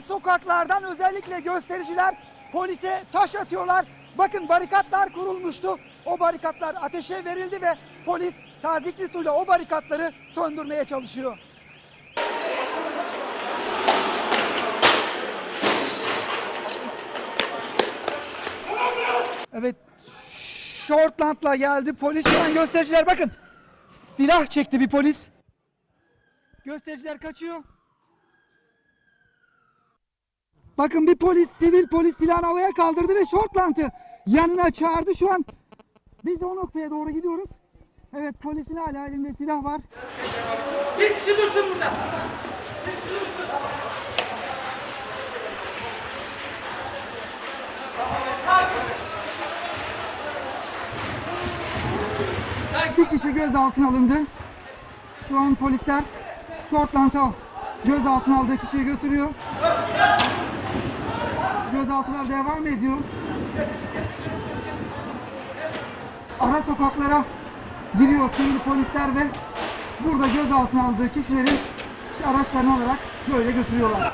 sokaklardan özellikle göstericiler polise taş atıyorlar. Bakın barikatlar kurulmuştu. O barikatlar ateşe verildi ve polis tazikli suyla o barikatları söndürmeye çalışıyor. Evet. Shortland'la geldi. Polis şu an göstericiler bakın. Silah çekti bir polis. Göstericiler kaçıyor. Bakın bir polis, sivil polis silahını havaya kaldırdı ve Shortland'ı yanına çağırdı. Şu an biz de o noktaya doğru gidiyoruz. Evet polisin hala elinde silah var. Bir kişi dursun burada. Bir kişi gözaltına alındı. Şu an polisler Shortland'a gözaltına aldığı kişiyi götürüyor. Gözaltılar devam ediyor. Ara sokaklara giriyor sivil polisler ve burada gözaltına aldığı kişileri işte araçlarını alarak böyle götürüyorlar.